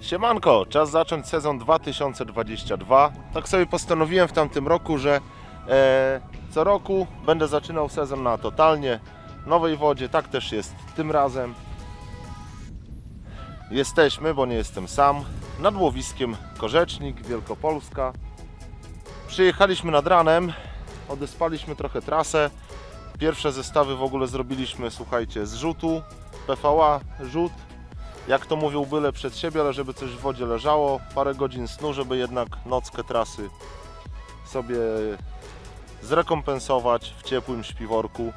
Siemanko, czas zacząć sezon 2022. Tak sobie postanowiłem w tamtym roku, że e, co roku będę zaczynał sezon na totalnie nowej wodzie. Tak też jest tym razem. Jesteśmy, bo nie jestem sam, nad łowiskiem Korzecznik, Wielkopolska. Przyjechaliśmy nad ranem, odespaliśmy trochę trasę. Pierwsze zestawy w ogóle zrobiliśmy, słuchajcie, z rzutu, PVA, rzut, jak to mówią, byle przed siebie, ale żeby coś w wodzie leżało, parę godzin snu, żeby jednak nockę trasy sobie zrekompensować w ciepłym śpiworku.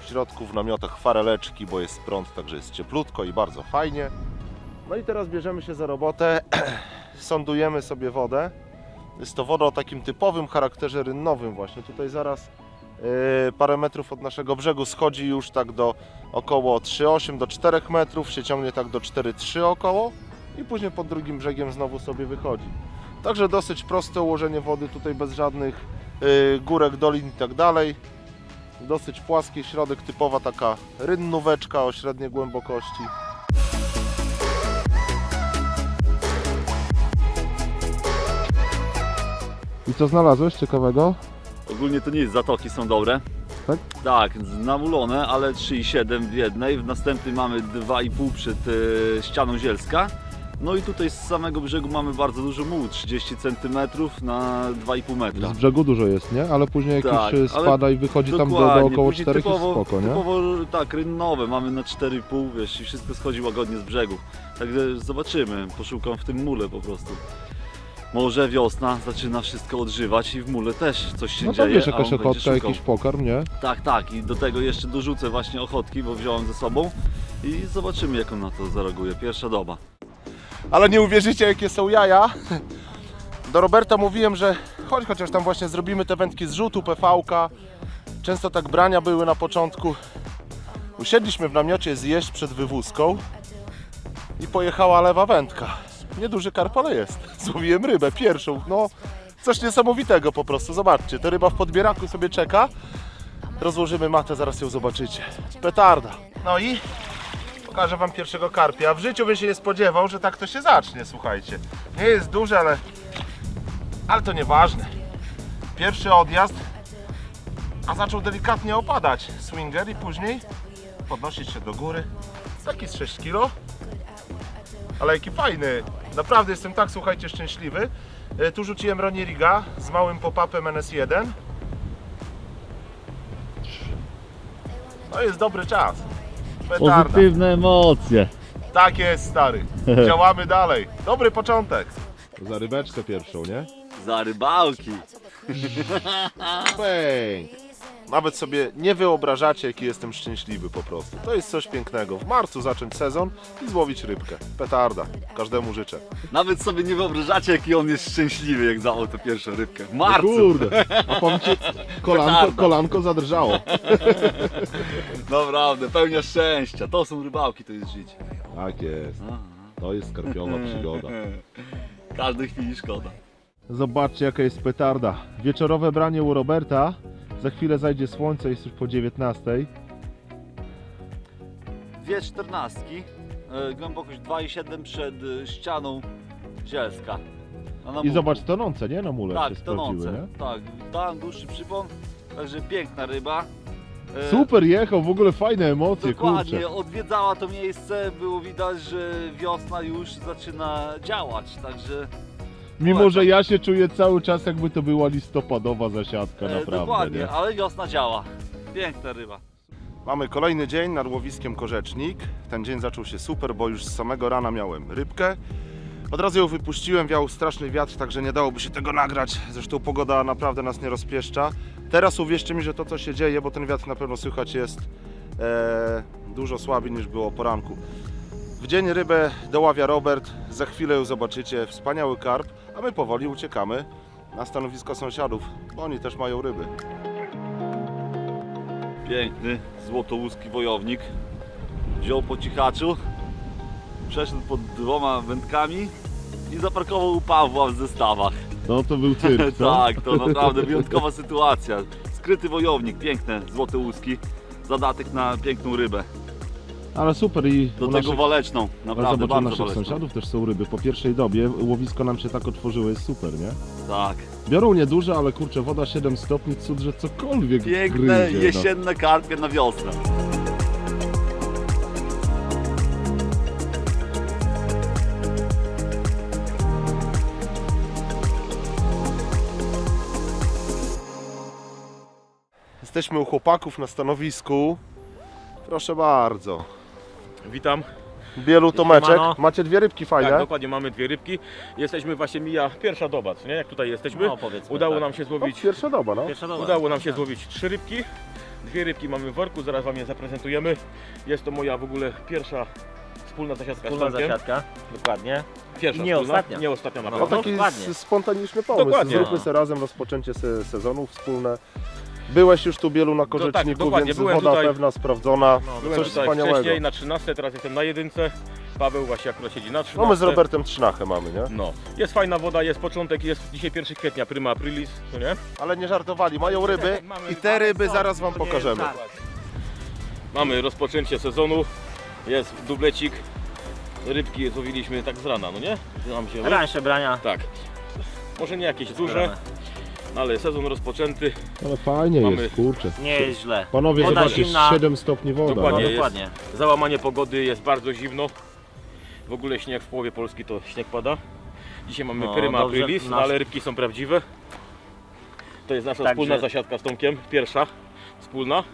W środku w namiotach fareleczki, bo jest prąd, także jest cieplutko i bardzo fajnie. No i teraz bierzemy się za robotę, sondujemy sobie wodę. Jest to woda o takim typowym charakterze rynnowym właśnie. Tutaj zaraz parę metrów od naszego brzegu schodzi już tak do około 3,8 do 4 metrów, się ciągnie tak do 4,3 około i później pod drugim brzegiem znowu sobie wychodzi. Także dosyć proste ułożenie wody tutaj bez żadnych yy, górek, dolin i tak dalej. Dosyć płaski środek, typowa taka rynnóweczka o średniej głębokości. I co znalazłeś ciekawego? Ogólnie to nie jest, zatoki są dobre. Tak? Tak, namulone, ale 3,7 w jednej. W następnej mamy 2,5 przed e, ścianą zielska. No i tutaj z samego brzegu mamy bardzo dużo mułu, 30 cm na 2,5 metra. Z brzegu dużo jest, nie? Ale później jak Tak, już ale spada i wychodzi tam do, do Dokładnie, około później 4 typowo, jest spoko, nie? Typowo tak, rynnowe, mamy na 4,5 wiesz i wszystko schodzi łagodnie z brzegu. Także zobaczymy, poszukam w tym mule po prostu. Może wiosna zaczyna wszystko odżywać i w mule też coś się No to dzieje. wiesz, a jakaś on będzie ochotka, szukał. jakiś pokarm, nie? Tak, tak i do tego jeszcze dorzucę właśnie ochotki, bo wziąłem ze sobą i zobaczymy jak on na to zareaguje. Pierwsza doba. Ale nie uwierzycie, jakie są jaja. Do Roberta mówiłem, że chodź, chociaż tam właśnie zrobimy te wędki z rzutu, PV-ka. Często tak brania były na początku. Usiedliśmy w namiocie zjeść przed wywózką i pojechała lewa wędka. Nieduży karp, ale jest. Złowiłem rybę, pierwszą. No, coś niesamowitego po prostu. Zobaczcie, ta ryba w podbieraku sobie czeka. Rozłożymy matę, zaraz ją zobaczycie. Petarda. No i pokażę wam pierwszego karpia. W życiu bym się nie spodziewał, że tak to się zacznie, słuchajcie. Nie jest duży, ale, ale to nieważne. Pierwszy odjazd, a zaczął delikatnie opadać swinger i później podnosić się do góry. Taki z 6 kg. Ale jaki fajny. Naprawdę jestem tak, słuchajcie, szczęśliwy. E, Tu rzuciłem Ronnie Riga z małym pop-upem NS1. No jest dobry czas. Petarda. Pozytywne emocje. Tak jest, stary. Działamy dalej. Dobry początek. Za rybeczkę pierwszą, nie? Za rybałki. Bang. Nawet sobie nie wyobrażacie, jaki jestem szczęśliwy po prostu. To jest coś pięknego. W marcu zacząć sezon i złowić rybkę. Petarda. Każdemu życzę. Nawet sobie nie wyobrażacie jaki on jest szczęśliwy jak załał tę pierwszą rybkę. W marcu. Kurde. A powiem ci, kolanko, Petarda. kolanko zadrżało. Naprawdę, pełnia szczęścia. To są rybałki, to jest życie. Tak jest. To jest skarpiowa przygoda. Każdej chwili szkoda. Zobaczcie jaka jest petarda. Wieczorowe branie u Roberta. Za chwilę zajdzie słońce, jest już po 19. Dwie czternastki, e, głębokość 2,7 przed e, ścianą zielska. A na I zobacz tonące, nie? Na mule się Tak, sprawdziły, tonące. nie? Tak, dałem dłuższy przypon, także piękna ryba. E, Super jechał, w ogóle fajne emocje, Dokładnie, kurczę. odwiedzała to miejsce, było widać, że wiosna już zaczyna działać, także Mimo, że ja się czuję cały czas jakby to była listopadowa zasiadka, e, naprawdę. dokładnie, Nie? ale wiosna działa. Piękna ryba. Mamy kolejny dzień nad łowiskiem Korzecznik. Ten dzień zaczął się super, bo już z samego rana miałem rybkę. Od razu ją wypuściłem, wiał straszny wiatr, także nie dałoby się tego nagrać. Zresztą pogoda naprawdę nas nie rozpieszcza. Teraz uwierzcie mi, że to co się dzieje, bo ten wiatr na pewno słychać jest e, dużo słabiej niż było o poranku. W dzień rybę doławia Robert, za chwilę ją zobaczycie, wspaniały karp, a my powoli uciekamy na stanowisko sąsiadów, bo oni też mają ryby. Piękny, złotołuski wojownik. Wziął po cichaczu, przeszedł pod dwoma wędkami i zaparkował u Pawła w zestawach. No to był co? tak, to naprawdę wyjątkowa sytuacja. Skryty wojownik, piękne, złote łuski. Zadatek na piękną rybę. Ale super i Do u tego naszych, waleczną, ale naprawdę zobacz, u bardzo naszych waleczną. sąsiadów też są ryby. Po pierwszej dobie łowisko nam się tak otworzyło, jest super, nie? Tak. Biorą nieduże, ale kurczę, woda 7 stopni, cud, że cokolwiek Piękne gryzie, no. jesienne karpie na wiosnę. Jesteśmy u chłopaków na stanowisku. Proszę bardzo. Witam. Bielu Tomeczek. Siemano. Macie dwie rybki fajne. Tak, dokładnie mamy dwie rybki. Jesteśmy właśnie mija pierwsza doba, co nie? Jak tutaj jesteśmy. No, powiedzmy, Udało tak. nam się No, złowić. pierwsza doba, no. Pierwsza dobra. Udało nam się złowić trzy rybki. Dwie rybki mamy w worku, zaraz wam je zaprezentujemy. Jest to moja w ogóle pierwsza wspólna zasiadka Wspólna z Tomkiem. zasiadka, dokładnie. Pierwsza I nie wspólna, ostatnia. Nie ostatnia na No, No pewno. taki dokładnie. s- spontaniczny pomysł. Dokładnie. Zróbmy sobie razem rozpoczęcie se sezonu wspólne. Byłeś już tu Bielu na korzeczniku, tak, dokładnie, więc byłem woda tutaj. pewna, sprawdzona. No, Byłem Coś tutaj wspaniałego. wcześniej na 13, teraz jestem na jedynce. Paweł właśnie akurat siedzi na 13. No my z Robertem trzynachę mamy, nie? No, jest fajna woda, jest początek, jest dzisiaj 1 kwietnia, prima aprilis, co nie? Ale nie żartowali, mają ryby Mamy- i te ryby zaraz wam pokażemy. żart. Mamy rozpoczęcie sezonu, jest dublecik. Rybki złowiliśmy tak z rana, no nie? Nam się Rańsze brania. Tak. Może nie jakieś duże, no ale sezon rozpoczęty. Ale fajnie Mamy- jest, kurczę. Nie jest źle. Panowie, Woda zobaczcie, zimna. 7 stopni woda. Dokładnie. No, jest. dokładnie. Załamanie pogody jest bardzo zimno. W ogóle śnieg w połowie Polski to śnieg pada. Dzisiaj mamy No, Pryma dobrze, Aprilis, no nasz- ale rybki są prawdziwe. To jest nasza Także- wspólna zasiadka z Tomkiem, pierwsza wspólna,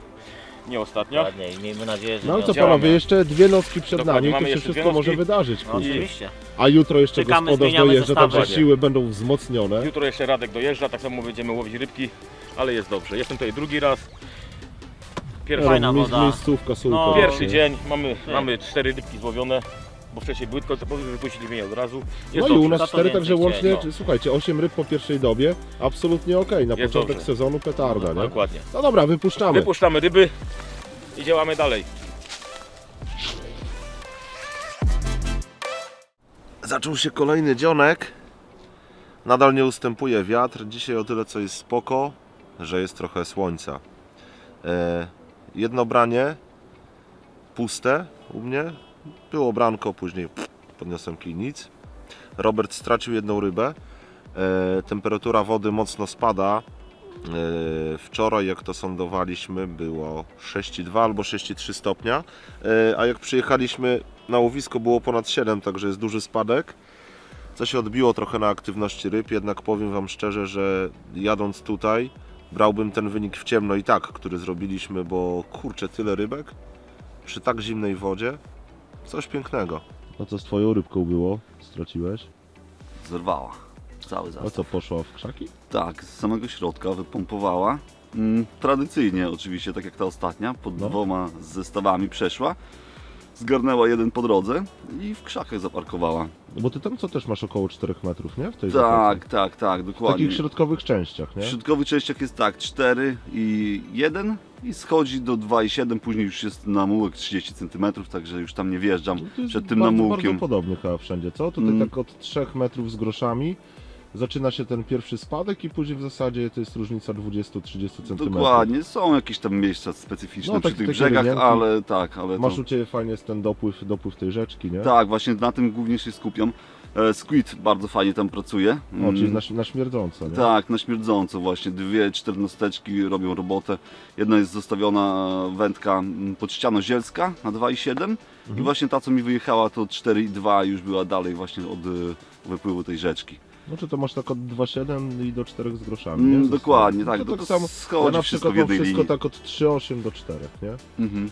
nie ostatnia. Dokładnie. I miejmy nadzieję, że No nie co panowie, jeszcze dwie nocki przed Dokładnie, nami, mamy to się jeszcze dwie wszystko może nocki. wydarzyć. No, kurczę. oczywiście. A jutro jeszcze Czekamy, gospodarz zmieniamy dojeżdża, także siły będą wzmocnione. Jutro jeszcze Radek dojeżdża, tak samo będziemy łowić rybki, ale jest dobrze. Jestem tutaj drugi raz. Pierwszy, Fajna Mie- woda. Miejscówka. No, pierwszy dzień, mamy, mamy cztery rybki złowione, bo wcześniej błydko, to wypuściliśmy je od razu. No Jest i u nas to cztery, więcej także łącznie, no. słuchajcie, 8 ryb po pierwszej dobie, absolutnie okej, na Jest początek dobrze. sezonu petarda, nie? Dokładnie. No dobra, wypuszczamy. Wypuszczamy ryby i działamy dalej. Zaczął się kolejny dzionek. Nadal nie ustępuje wiatr. Dzisiaj o tyle co jest spoko, że jest trochę słońca. E, jedno branie puste u mnie. Było branko, później podniosłem kij, nic. Robert stracił jedną rybę. E, temperatura wody mocno spada. E, wczoraj jak to sądowaliśmy było 6,2 albo 6,3 stopnia. E, a jak przyjechaliśmy na łowisko było ponad 7, także jest duży spadek. Co się odbiło trochę na aktywności ryb, jednak powiem Wam szczerze, że jadąc tutaj brałbym ten wynik w ciemno i tak, który zrobiliśmy, bo kurczę, tyle rybek przy tak zimnej wodzie, coś pięknego. No co z Twoją rybką było? Straciłeś? Zerwała. Cały A zastaw. co, poszła w krzaki? Tak, z samego środka wypompowała. Mm, tradycyjnie oczywiście, tak jak ta ostatnia, pod No. dwoma zestawami przeszła. Zgarnęła jeden po drodze i w krzakach zaparkowała. No bo Ty tam co też masz około 4 metrów, nie? W tej Tak, tak, tak, W dokładnie. takich środkowych częściach, nie? W środkowych częściach jest tak, 4 i 1 i schodzi do 2,7, później już jest namułek 30 cm, także już tam nie wjeżdżam No to jest przed tym bardzo, namułkiem. Bardzo podobnie chyba wszędzie, co? Tutaj Mm. tak od 3 metrów z groszami zaczyna się ten pierwszy spadek i później w zasadzie to jest różnica 20-30 cm. Dokładnie, są jakieś tam miejsca specyficzne No, przy tak- tych brzegach, ale tak, ale Masz to... u Ciebie fajnie jest ten dopływ, dopływ tej rzeczki, nie? Tak, właśnie na tym głównie się skupiam. E, Squid bardzo fajnie tam pracuje. O, czyli Mm, na, na śmierdząco, nie? Tak, na śmierdząco właśnie. Dwie czternasteczki robią robotę. Jedna jest zostawiona wędka mm, pod ściano zielska na 2,7 i Mhm. właśnie ta co mi wyjechała to 4,2 już była dalej właśnie od e, wypływu tej rzeczki. No czy to masz tak od 2,7 i do 4 z groszami, Mm, nie? dokładnie, No tak, To tak samo, schodzi ja na wszystko przykład w mam jednej wszystko linii. tak od 3,8 do 4, nie? Mhm.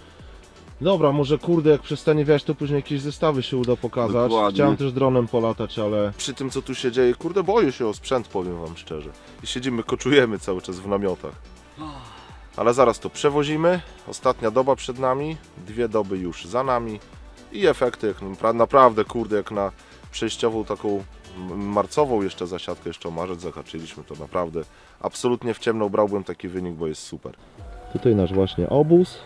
Dobra, może kurde, jak przestanie wiać, to później jakieś zestawy się uda pokazać. Dokładnie. Chciałem też dronem polatać, ale... Przy tym, co tu się dzieje, kurde, boję się o sprzęt, powiem Wam szczerze. I siedzimy, koczujemy cały czas w namiotach. Ale zaraz to przewozimy. Ostatnia doba przed nami, dwie doby już za nami. I efekty, jak napra- naprawdę, kurde, jak na przejściową taką marcową jeszcze zasiadkę, jeszcze o marzec zahaczyliśmy, to naprawdę absolutnie w ciemno brałbym taki wynik, bo jest super. Tutaj nasz właśnie obóz.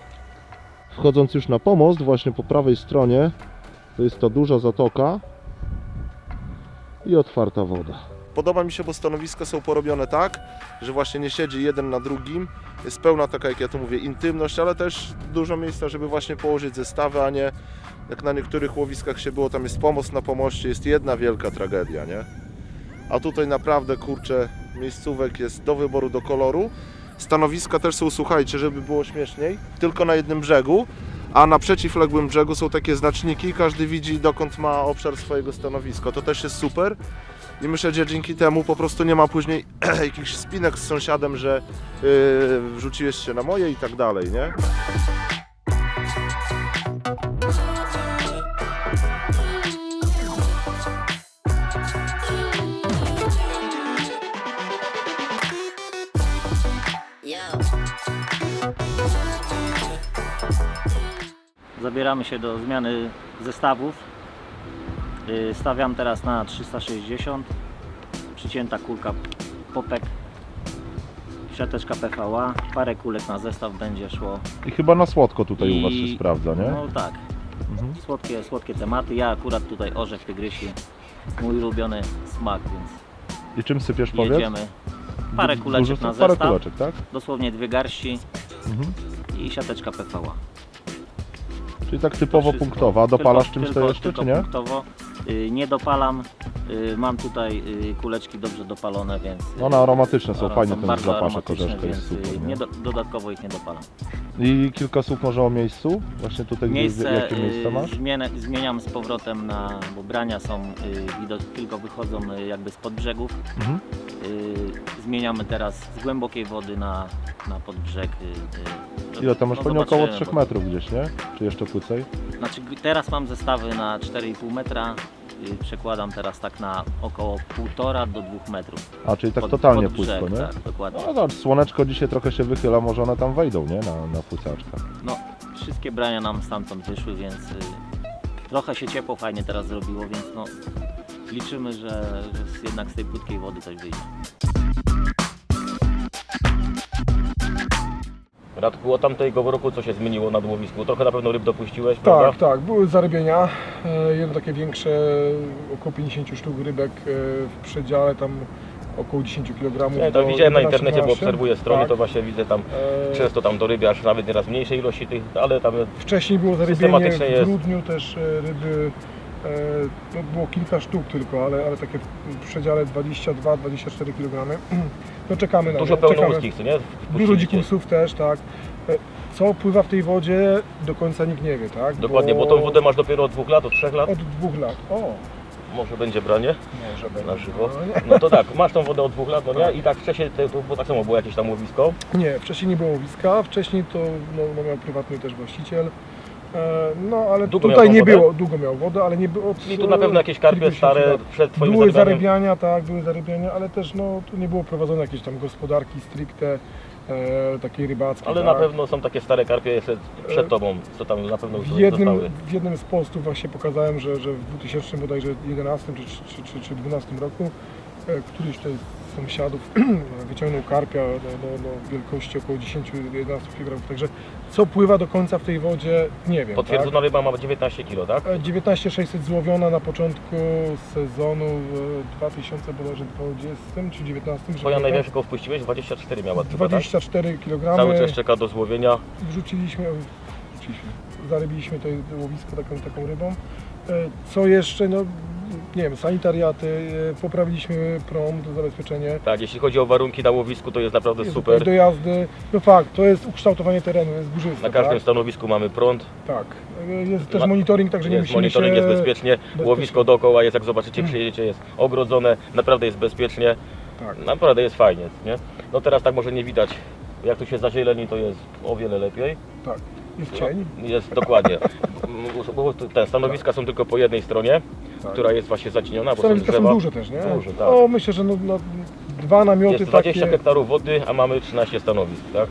Wchodząc już na pomost, właśnie po prawej stronie, to jest ta duża zatoka i otwarta woda. Podoba mi się, bo stanowiska są porobione tak, że właśnie nie siedzi jeden na drugim. Jest pełna taka, jak ja to mówię, intymność, ale też dużo miejsca, żeby właśnie położyć zestawy, a nie jak na niektórych łowiskach się było, tam jest pomost na pomoście, jest jedna wielka tragedia, nie? A tutaj naprawdę, kurczę, miejscówek jest do wyboru, do koloru. Stanowiska też są, słuchajcie, żeby było śmieszniej, tylko na jednym brzegu, a na przeciwległym brzegu są takie znaczniki, każdy widzi dokąd ma obszar swojego stanowiska. To też jest super i myślę, że dzięki temu po prostu nie ma później jakichś spinek z sąsiadem, że yy, wrzuciłeś się na moje i tak dalej, nie? Zabieramy się do zmiany zestawów. Y, Stawiam teraz na 360. Przycięta kulka popek. Siateczka PVA. Parę kulek na zestaw będzie szło. I chyba na słodko tutaj u was się sprawdza, No tak. Mhm. Słodkie, słodkie tematy. Ja akurat tutaj orzech tygrysi. Mój ulubiony smak, więc I czym sypiesz jedziemy. Parę kuleczek na Parę zestaw. kuleczek, tak? Dosłownie dwie garści Mhm. i siateczka PVA. Czyli tak typowo Wszystko. punktowa. A dopalasz Tylko- czymś to tylko- jeszcze, tylko czy nie? Punktowo. Y, Nie dopalam. Y, Mam tutaj y, kuleczki dobrze dopalone, więc. One aromatyczne są, fajnie są ten zapaszek orzeszka jest super. Nie do, dodatkowo ich nie dopalam. I kilka słów może o miejscu? Właśnie tutaj, gdzie- Miejsce, jakie miejsce masz? zmienię, zmieniam z powrotem na, bo brania są, widok, tylko wychodzą jakby spod brzegów. Mhm. Y, Zmieniamy teraz z głębokiej wody na, na podbrzeg. y, Ile tam masz? no Pewnie około zobaczymy, 3 bo- metrów gdzieś, nie? Czy jeszcze krócej? Znaczy teraz mam zestawy na 4,5 metra. y, Przekładam teraz tak na około 1,5 do 2 metrów. A, czyli tak Pod- totalnie pod brzeg, nie? Tak, dokładnie. No zobacz, słoneczko dzisiaj trochę się wychyla, może one tam wejdą, nie? Na, na. No, wszystkie brania nam stamtąd wyszły, więc y, trochę się ciepło fajnie teraz zrobiło, więc no liczymy, że, że jednak z tej płytkiej wody coś wyjdzie. Radku, od tamtego roku co się zmieniło na łowisku? Trochę na pewno ryb dopuściłeś, prawda? Tak, tak, były zarybienia, e, jedno takie większe, około 50 sztuk rybek e, w przedziale tam około 10 kg. Nie, to widziałem na internecie, bo obserwuję strony, tak. to właśnie widzę tam często tam dorybiasz nawet nieraz mniejsze ilości tych, ale tam Wcześniej było zarybienie, w jest. grudniu też e, ryby, e, no było kilka sztuk tylko, ale, ale takie w przedziale 22-24 kg. No czekamy na dużo nie, czekamy. co nie? Dużo Wpuściliście. dzikusów też, tak. E, Co pływa w tej wodzie, do końca nikt nie wie, tak? Dokładnie, bo tą wodę masz dopiero od dwóch lat, od trzech lat. Od dwóch lat. O, Może będzie branie może będzie. na żywo. No, to tak, masz tą wodę od dwóch lat, no nie? I tak wcześniej to, było tak samo było jakieś tam łowisko. Nie, wcześniej nie było łowiska, wcześniej to no, no miał prywatny też właściciel. E, no ale Długo tutaj miał nie wodę? było, długo miał wodę, ale nie było. od, I tu na pewno jakieś karpie stare lat. przed twoim Były zarybianiem. zarybiania, tak, były zarybiania, ale też no tu nie było prowadzone jakieś tam gospodarki stricte e, takiej rybackiej. Ale tak. na pewno są takie stare karpie jeszcze przed E, tobą, co tam na pewno już W jednym, zostały. w jednym z postów właśnie pokazałem, że, że w 2000 bodajże 11 czy, czy, czy, czy 12 roku e, któryś tutaj z sąsiadów wyciągnął karpia do, do wielkości około 10-11 kg. Także co pływa do końca w tej wodzie, nie wiem. Potwierdzona ryba ma 19 kg, tak? Tak? E, 19600 złowiona na początku sezonu w 2020 czy 19. Twoja największa koło wpuściłeś? 24 miała chyba, tak? 24 kg. Cały czas czeka do złowienia. wrzuciliśmy, wrzuciliśmy, zarybiliśmy to łowisko taką, taką rybą. E, Co jeszcze, no nie wiem, sanitariaty, e, poprawiliśmy to zabezpieczenie. Tak, jeśli chodzi o warunki na łowisku, to jest naprawdę Jest super. Dojazdy, no fakt, to jest ukształtowanie terenu, jest górzyste, Na każdym tak? stanowisku mamy prąd, tak. Jest też monitoring, także nie jest musimy monitoring, się... jest bezpiecznie, łowisko dookoła jest, jak zobaczycie, przyjedziecie, jest ogrodzone, naprawdę jest bezpiecznie, Tak. naprawdę jest fajnie, nie? No teraz tak może nie widać, jak tu się zazieleni, to jest o wiele lepiej. Tak, jest cień. Jest dokładnie. Bo Te stanowiska są tylko po jednej stronie, Tak. która jest właśnie zacieniona, bo są Stanowiska są duże też, nie? Duże, tak. O, myślę, że no, no, dwa namioty Jest 20 takie... hektarów wody, a mamy 13 stanowisk, tak?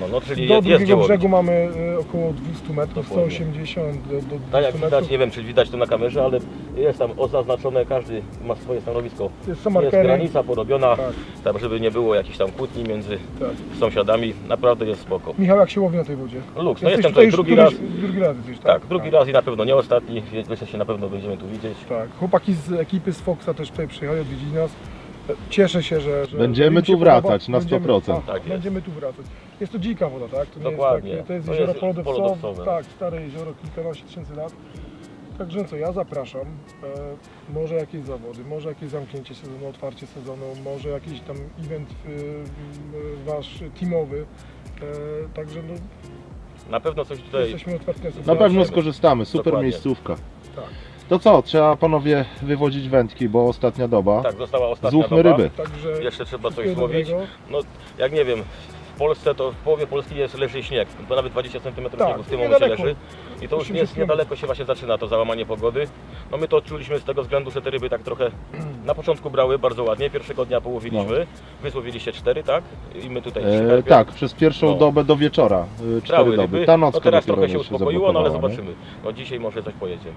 No, no czyli Do jest, jest drugiego brzegu mamy e, około 200 metrów, Dokładnie. 180 do, do 200 Tak jak metrów. widać, nie wiem czy widać to na kamerze, ale jest tam oznaczone, każdy ma swoje stanowisko. Jest, są markery. granica porobiona, Tak, tam żeby nie było jakichś tam kłótni między tak. sąsiadami. Naprawdę jest spoko. Michał, jak się łowi na tej wodzie? Luks, no Jesteś jestem tutaj już drugi raz. któryś- Drugi raz jesteś, Tak, drugi raz i na pewno nie ostatni, więc myślę, że się na pewno będziemy tu widzieć. Tak, chłopaki z ekipy z Foxa też tutaj przyjechali, odwiedzili nas. Cieszę się, że. że Będziemy tu wracać na Będziemy- 100%. Tak, Tak jest. będziemy tu wracać. Jest to dzika woda, tak? To nie Dokładnie. Jest tak, to jest To jezioro jest polodowcowe. polodowcowe. Tak, stare jezioro, kilkanaście tysięcy lat. Także co, ja zapraszam. E, może jakieś zawody, może jakieś zamknięcie sezonu, otwarcie sezonu, może jakiś tam event y, y, wasz teamowy. E, także no, Na pewno coś tutaj jesteśmy otwarci na Na pewno skorzystamy, super Dokładnie. miejscówka. Tak. To co, trzeba panowie wywodzić wędki, bo ostatnia doba. tak została ostatnia Złówmy doba. ryby. Także Jeszcze trzeba coś wszystkiego złowić. dobrego. No jak nie wiem, w Polsce to w połowie Polski jest leży śnieg, bo nawet 20 cm Tak, śniegu w tym momencie niedaleko. leży. I to już 80 jest niedaleko się właśnie zaczyna to załamanie pogody. No my to odczuliśmy z tego względu, że te ryby tak trochę na początku brały bardzo ładnie. Pierwszego dnia połowiliśmy. Wy złowiliście cztery, tak? I my tutaj E, tak, przez pierwszą No. dobę do wieczora. E, Brały cztery doby. ryby. Ta No teraz dopiero trochę się już uspokoiło, no ale zablokowała, nie? zobaczymy. No dzisiaj może coś pojedzie.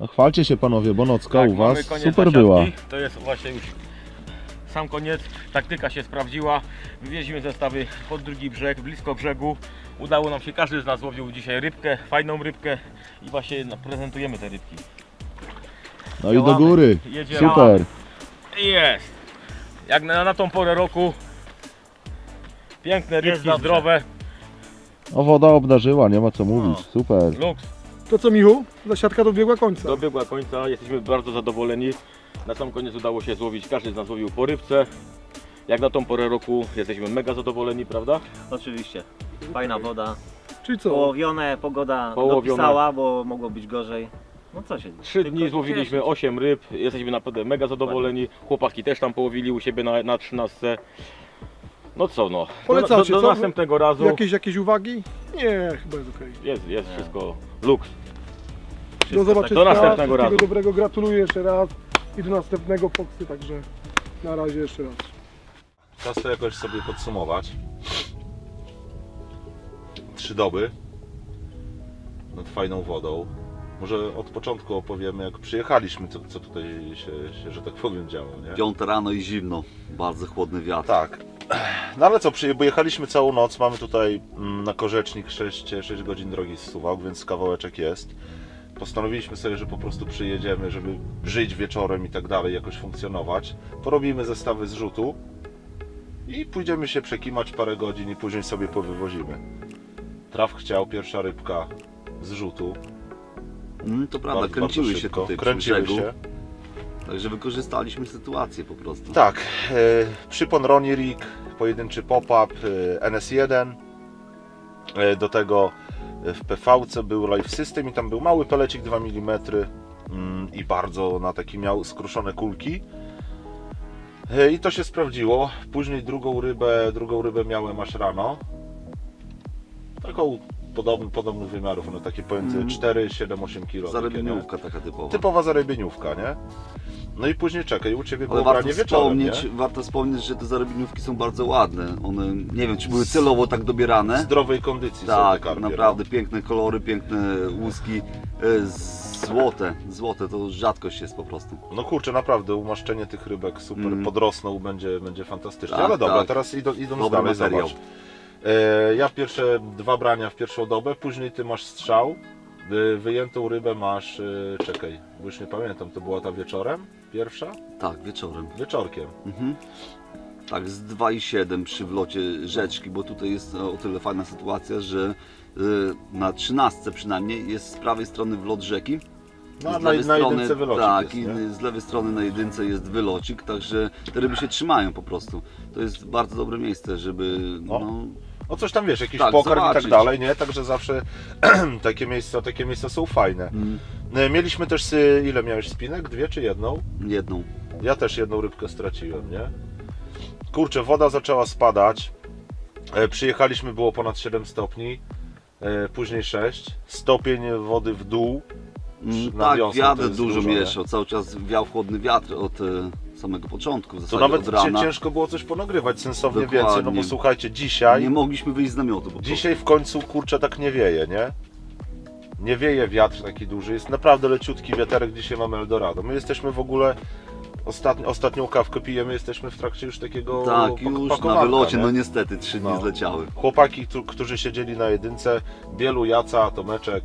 No, chwalcie się panowie, bo nocka Tak, u mamy was koniec super zasiadki. była. To jest właśnie już sam koniec. Taktyka się sprawdziła. Wywieźliśmy zestawy pod drugi brzeg, blisko brzegu. Udało nam się, każdy z nas łowił dzisiaj rybkę, fajną rybkę i właśnie no, prezentujemy te rybki. No i do Działamy. góry. Jedziemy. Super. Jest! Jak na, na tą porę roku. Piękne rybki, dobrze. zdrowe. O woda obdarzyła, nie ma co mówić. No. Super. Luks. To co Michu? Zasiadka dobiegła końca. Dobiegła końca, jesteśmy bardzo zadowoleni. Na sam koniec udało się złowić, każdy z nas złowił po rybce. Jak na tą porę roku jesteśmy mega zadowoleni, prawda? Oczywiście. Fajna woda. Czyli co? Połowione, pogoda Połowione. dopisała, bo mogło być gorzej. No co się Trzy tylko dni złowiliśmy. 8 ryb, jesteśmy naprawdę mega zadowoleni. Chłopaki też tam połowili u siebie na, na 13. No co no, do, do, Polecacie, do co? następnego razu Jakieś, jakieś uwagi? Nie, chyba jest okej. jest, jest wszystko luks. Do zobaczenia. Do następnego Wszystkiego razu. dobrego, gratuluję jeszcze raz i do następnego Foxy, także na razie jeszcze raz. Czas to jakoś sobie podsumować. Trzy doby nad fajną wodą. Może od początku opowiemy, jak przyjechaliśmy, co, co tutaj się, się, że tak powiem, działo, nie? Piąte rano i zimno, bardzo chłodny wiatr. Tak. No ale co, przyje- bo jechaliśmy całą noc, mamy tutaj mm, na Korzecznik 6, 6 godzin drogi z Suwałk, więc kawałeczek jest. Postanowiliśmy sobie, że po prostu przyjedziemy, żeby żyć wieczorem i tak dalej, jakoś funkcjonować. Porobimy zestawy zrzutu i pójdziemy się przekimać parę godzin i później sobie powywozimy. Traf chciał, pierwsza rybka z rzutu. Mm, to prawda, Bardzo, kręciły bardzo się tutaj Kręciły się. Także wykorzystaliśmy sytuację po prostu. Tak, e, przypon Ronnie Rig, pojedynczy pop-up, e, NS1. E, do tego w PVC był Life System i tam był mały pelecik 2 mm mm, i bardzo na taki miał skruszone kulki. E, I to się sprawdziło. Później drugą rybę, drugą rybę miałem aż rano. Taką podobny, podobnych wymiarów, one takie pomiędzy Mhm. 4, 7, 8 kg. Zarybieniówka taka typowa. Typowa zarybieniówka, nie? No i później czekaj, u Ciebie Ale było warto branie wieczorem, nie? wspomnieć, warto wspomnieć, że te zarybieniówki są bardzo ładne. One, nie wiem, czy były celowo tak dobierane. zdrowej kondycji są te Tak, karpie, naprawdę piękne kolory, piękne łuski. E, Złote, złote to rzadkość jest po prostu. No. no kurczę, naprawdę umaszczenie tych rybek super Mm. podrosną, będzie, będzie fantastycznie. Tak, Ale dobra, tak. teraz idą, idąc Dobry dalej, materiał. zobacz. E, ja pierwsze dwa brania w pierwszą dobę, później Ty masz strzał. Wy, wyjętą rybę masz, e, czekaj, bo już nie pamiętam, to była ta wieczorem? Pierwsza? Tak, wieczorem. Wieczorkiem. Mhm. Tak, z 2,7 przy wlocie rzeczki, bo tutaj jest o tyle fajna sytuacja, że y, na 13 przynajmniej jest z prawej strony wlot rzeki. No, a z na, lewej na strony, jedynce wylocik tak, jest, nie? i z lewej strony na jedynce jest wylocik, także te ryby się trzymają po prostu. To jest bardzo dobre miejsce, żeby no, No coś tam wiesz, jakiś Tak, pokarm i tak zobaczyć. dalej, nie? Także zawsze takie miejsca, takie miejsca są fajne. mm, E, Mieliśmy też, ile miałeś spinek? Dwie czy jedną? jedną. Ja też jedną rybkę straciłem, nie? Kurczę, woda zaczęła spadać. E, przyjechaliśmy, było ponad 7 stopni. E, później 6. Stopień wody w dół. przy- na Tak, wiatr dużo mieszał, cały czas wiał chłodny wiatr od samego początku, w To zasadzie nawet od rana. ciężko było coś ponagrywać sensownie Dokładnie. więcej, no bo słuchajcie, dzisiaj, Nie mogliśmy wyjść z namiotu po dzisiaj w końcu kurczę tak nie wieje, nie? Nie wieje wiatr taki duży, jest naprawdę leciutki wiaterek, dzisiaj mamy Eldorado. My jesteśmy w ogóle, ostatni, ostatnią kawkę pijemy, jesteśmy w trakcie już takiego Tak, pak- już na pakowanka, wylocie, nie? no niestety, trzy dni No. zleciały. Chłopaki, któ- którzy siedzieli na jedynce, Bielu, Jaca, Tomeczek,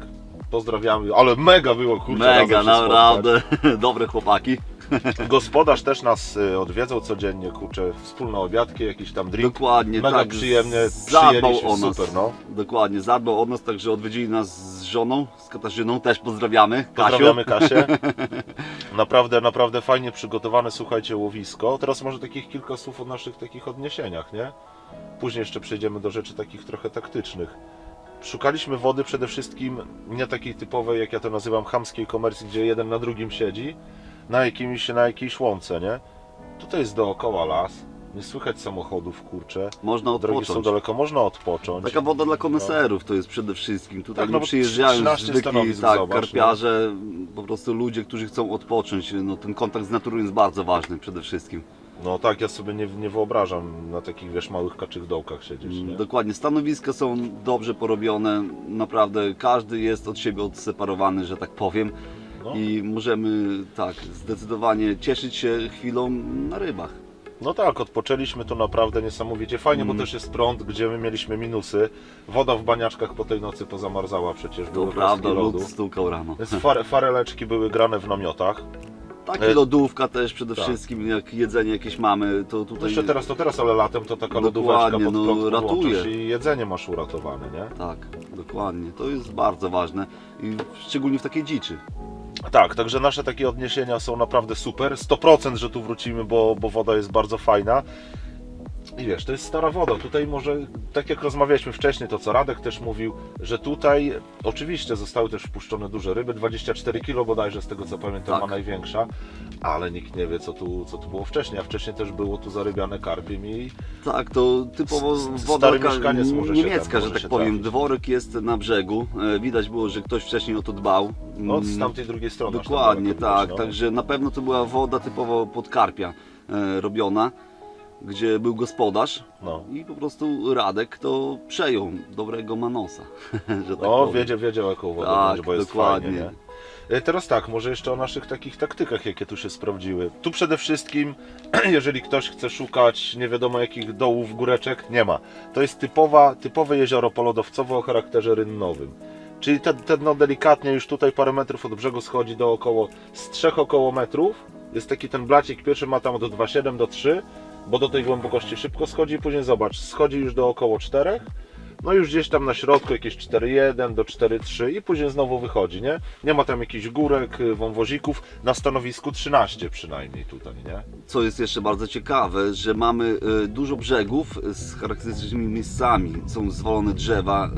pozdrawiamy, ale mega było kurczę Mega, razem się spotkać. naprawdę, dobre chłopaki. Gospodarz też nas y, odwiedzał codziennie, kurczę, wspólne obiadki, jakiś tam drink. Dokładnie, Mega tak. przyjemnie, zadbał przyjęli o nas. super, no. Dokładnie, zadbał o nas, także odwiedzili nas z żoną, z Katarzyną, też pozdrawiamy. Kasiu. Pozdrawiamy Kasię. Naprawdę, naprawdę fajnie przygotowane, słuchajcie, łowisko. Teraz może takich kilka słów o naszych takich odniesieniach, nie? Później jeszcze przejdziemy do rzeczy takich trochę taktycznych. Szukaliśmy wody przede wszystkim nie takiej typowej, jak ja to nazywam, chamskiej komercji, gdzie jeden na drugim siedzi, na jakimś, na jakiejś łące, nie? Tutaj jest dookoła las, nie słychać samochodów, kurcze. Można Drogi są odpocząć. daleko, można odpocząć. Taka woda dla koneserów to jest przede wszystkim. Tutaj Tak, no przyjeżdżają 13 zwykli tak, zobacz, karpiarze, po prostu ludzie, którzy chcą odpocząć. No, ten kontakt z naturą jest bardzo ważny przede wszystkim. No tak, ja sobie nie, nie wyobrażam na takich, wiesz, małych kaczych dołkach siedzieć, nie? Dokładnie, stanowiska są dobrze porobione, naprawdę każdy jest od siebie odseparowany, że tak powiem. No. I możemy tak zdecydowanie cieszyć się chwilą na rybach. No tak, odpoczęliśmy to naprawdę niesamowicie fajnie, Mm. bo też jest prąd, gdzie my mieliśmy minusy. Woda w baniaczkach po tej nocy pozamarzała przecież, To prawda, lód stukał rano. Więc fare, fareleczki były grane w namiotach. Taki E, lodówka też przede tak. wszystkim, jak jedzenie jakieś mamy, to No tutaj... jeszcze teraz to teraz, ale latem to taka Dokładnie, lodóweczka pod no, prąd ratuje. i jedzenie masz uratowane, nie? Tak, dokładnie. To jest bardzo ważne i szczególnie w takiej dziczy. Tak, także nasze takie odniesienia są naprawdę super. 100% że tu wrócimy, bo, bo woda jest bardzo fajna. I wiesz, to jest stara woda. Tutaj może, tak jak rozmawialiśmy wcześniej, to co Radek też mówił, że tutaj oczywiście zostały też wpuszczone duże ryby, 24 kg bodajże z tego co pamiętam Tak. ma największa, ale nikt nie wie co tu, co tu było wcześniej, a wcześniej też było tu zarybiane karpiem i Tak, to typowo woda niemiecka, że tak powiem. trafić. Dworek jest na brzegu. E, Widać było, że ktoś wcześniej o to dbał. no, z Mm, tamtej drugiej strony. Dokładnie, tak. no. Także na pewno to była woda typowo pod karpia e, robiona, gdzie był gospodarz No. i po prostu Radek to przejął dobrego manosa. że tak No, powiem. wiedział, wiedział jaką wodę Tak, będzie, bo jest dokładnie. fajnie, nie? E, Teraz tak, może jeszcze o naszych takich taktykach, jakie tu się sprawdziły. Tu przede wszystkim, jeżeli ktoś chce szukać nie wiadomo jakich dołów, góreczek, nie ma. To jest typowa, typowe jezioro polodowcowe o charakterze rynnowym. Czyli te, te no delikatnie już tutaj parę metrów od brzegu schodzi do około, z 3 około metrów. Jest taki ten blacik, pierwszy ma tam od 2,7 do 3, bo do tej głębokości szybko schodzi, później zobacz, schodzi już do około 4, no już gdzieś tam na środku jakieś 4,1 do 4,3 i później znowu wychodzi, nie? Nie ma tam jakichś górek, y, wąwozików, na stanowisku 13 przynajmniej tutaj, nie? Co jest jeszcze bardzo ciekawe, że mamy e, dużo brzegów z charakterystycznymi miejscami. Są zwolone drzewa.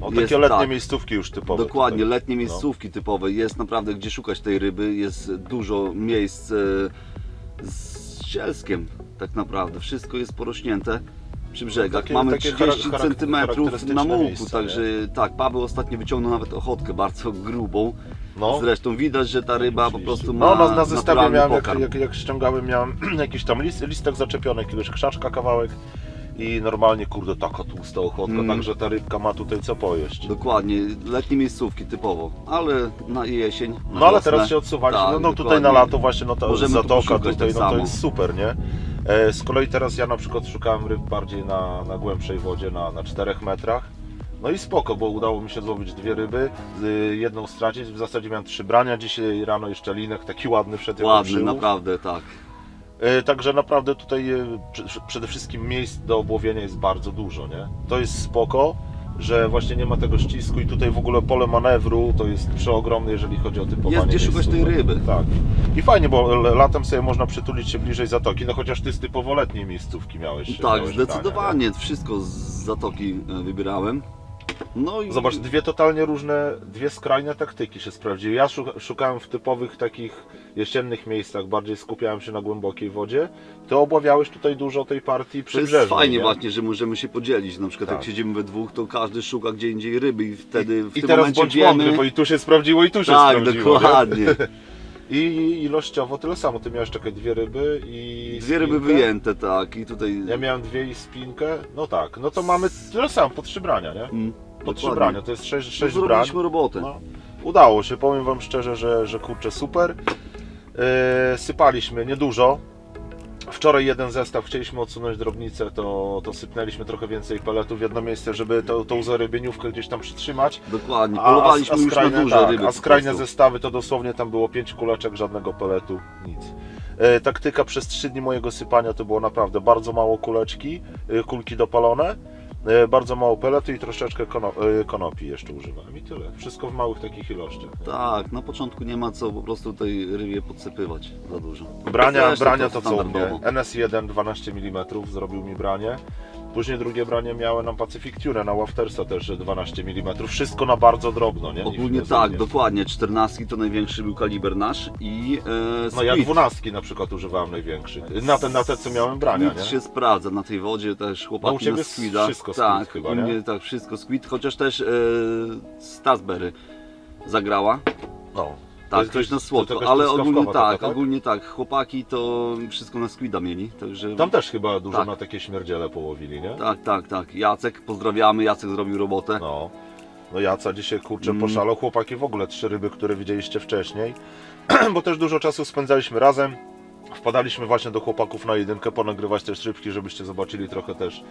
e, O, jest takie letnie tak. miejscówki już typowe. Dokładnie, tutaj. letnie No. miejscówki typowe. Jest naprawdę gdzie szukać tej ryby. Jest dużo miejsc z zielskiem tak naprawdę. Wszystko jest porośnięte przy brzegach. takie- Mamy takie 30 charak- charak- cm na mułku, także tak, Paweł ostatnio wyciągnął nawet ochotkę bardzo grubą. No. Zresztą widać, że ta ryba po prostu ma No, na, na zestawie miałem, jak, jak, jak ściągałem, miałem jakiś tam list, listek zaczepiony, jakiegoś krzaczka kawałek i normalnie, kurde, taka tłusta ochotka, Mm. także ta rybka ma tutaj co pojeść. Dokładnie, letnie miejscówki typowo, ale na jesień. Na No ale wiosnę, teraz się odsuwali, tak, no, no tutaj dokładnie. na lato właśnie, no ta Możemy tu zatoka poszukać tutaj, tak no to samo. jest super, nie? E, z kolei teraz ja na przykład szukałem ryb bardziej na, na głębszej wodzie, na, na 4 metrach. No i spoko, bo udało mi się złowić dwie ryby, y, jedną stracić, w zasadzie miałem trzy brania, dzisiaj rano jeszcze linek, taki ładny jako Ładny, przyłów. naprawdę, tak. E, Także naprawdę tutaj e, przede wszystkim miejsc do obłowienia jest bardzo dużo, nie? To jest spoko, że właśnie nie ma tego ścisku i tutaj w ogóle pole manewru to jest przeogromne, jeżeli chodzi o typowanie Jest gdzie szukać tej ryby. Tak. I fajnie, bo latem sobie można przytulić się bliżej zatoki, no chociaż ty z typowo letniej miejscówki miałeś. Tak, miałeś zdecydowanie. Wszystko z zatoki e, wybierałem. No i Zobacz, dwie totalnie różne, dwie skrajne taktyki się sprawdziły. Ja szuka- szukałem w typowych takich jesiennych miejscach, bardziej skupiałem się na głębokiej wodzie. Ty obławiałeś tutaj dużo tej partii to przybrzeżnej. jest fajnie nie? właśnie, że możemy się podzielić. Na przykład Tak. jak siedzimy we dwóch, to każdy szuka gdzie indziej ryby i wtedy w I tym teraz momencie bądź wiemy... mądry, bo i tu się sprawdziło, i tu się tak, sprawdziło. nie? dokładnie. I ilościowo tyle samo. Ty miałeś czekaj dwie ryby i Dwie ryby spinkę. wyjęte, tak. I tutaj... Ja miałem dwie i spinkę. No tak, no to mamy tyle samo po trzy brania, nie? Mm, Po trzy brania, to jest sześć, No, sześć brań. Zrobiliśmy robotę. No, udało się, powiem Wam szczerze, że, że kurczę super. Yy, sypaliśmy niedużo. Wczoraj jeden zestaw chcieliśmy odsunąć drobnicę, to, to sypnęliśmy trochę więcej peletów w jedno miejsce, żeby tą, tą zarybieniówkę gdzieś tam przytrzymać. Dokładnie. Polowaliśmy już na duże tak, ryby. a skrajne zestawy to dosłownie tam było pięć kuleczek, żadnego peletu, nic. E, taktyka przez trzy dni mojego sypania to było naprawdę bardzo mało kuleczki, e, kulki dopalone, bardzo mało peletu i troszeczkę e, konopi jeszcze używałem i tyle. Wszystko w małych takich ilościach. Tak, na początku nie ma co po prostu tej rybie podsypywać za dużo. Brania, Zresztą brania to co u mnie? standardowo. NS1 12 mm zrobił mi branie. Później drugie branie miałem na Pacific Tune, na Waftersa też 12 mm. Wszystko na bardzo drobno, nie? Ogólnie Nie tak, dokładnie. 14 to największy był kaliber nasz i e, No ja squid. dwunastki na przykład używałem największych. Na te, na te co miałem brania, Squid nie? się sprawdza na tej wodzie też chłopaki No u ciebie na squida. wszystko squid tak, chyba, nie? mnie tak wszystko squid, chociaż też e, Starsberry zagrała. No. Tak, jest- jest na słodko, ale ogólnie taka, tak, tak? ogólnie tak, chłopaki to wszystko na squida mieli, także... Tam też chyba dużo Tak. na takie śmierdziele połowili, nie? Tak, tak, tak. Jacek, pozdrawiamy, Jacek zrobił robotę. No. No Jaca dzisiaj kurczę Mm. poszalał. Chłopaki w ogóle trzy ryby, które widzieliście wcześniej. Bo też dużo czasu spędzaliśmy razem. Wpadaliśmy właśnie do chłopaków na jedynkę ponagrywać też rybki, żebyście zobaczyli trochę też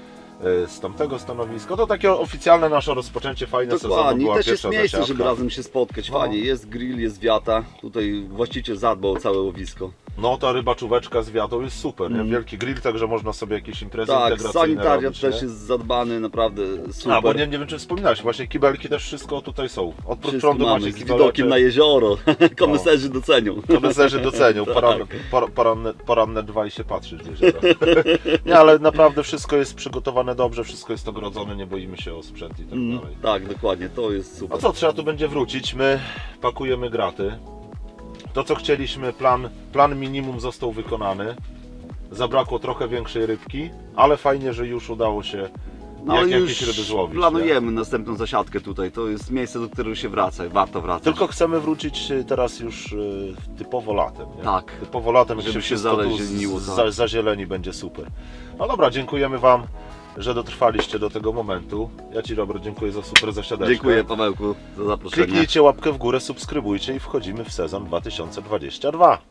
e, z tamtego stanowiska. To takie oficjalne nasze rozpoczęcie, fajne sezonu. Dokładnie, Była też jest pierwsza miejsce, zasiadka. żeby razem się spotkać. No. Fajnie, jest grill, jest wiata. Tutaj właściciel zadbał o całe łowisko. No ta rybaczóweczka z wiatą jest super, nie? Mm. Wielki grill, także można sobie jakieś imprezy Tak, integracyjne sanitariat robić, też nie? jest zadbany, naprawdę super. A, bo nie, nie wiem czy wspominałeś, właśnie kibelki też wszystko tutaj są. Od Wszystko prądu mamy, macie z widokiem na jezioro. Koneserzy docenią. Koneserzy docenią, Tak. poranne, por, poranne, poranne dwa i się patrzysz jezioro. Nie, ale naprawdę wszystko jest przygotowane dobrze, wszystko jest ogrodzone, nie boimy się o sprzęt i tak Mm, dalej. tak, dokładnie, to jest A super. co, trzeba tu będzie wrócić, my pakujemy graty. To co chcieliśmy, plan, plan minimum został wykonany. Zabrakło trochę większej rybki, ale fajnie, że już udało się No jak, ale jakieś już ryby złowić. nie? planujemy następną zasiadkę tutaj. To jest miejsce, do którego się wraca. Warto wracać. Tylko chcemy wrócić y, teraz już y, typowo latem. Nie? Tak. Typowo latem, Żeby się zalezieniło, tak. za, zazieleni będzie super. No dobra, dziękujemy Wam, że dotrwaliście do tego momentu. Ja Ci Robert dziękuję za super zasiadeczkę. Dziękuję Pawełku za zaproszenie. Kliknijcie łapkę w górę, subskrybujcie i wchodzimy w sezon 2022.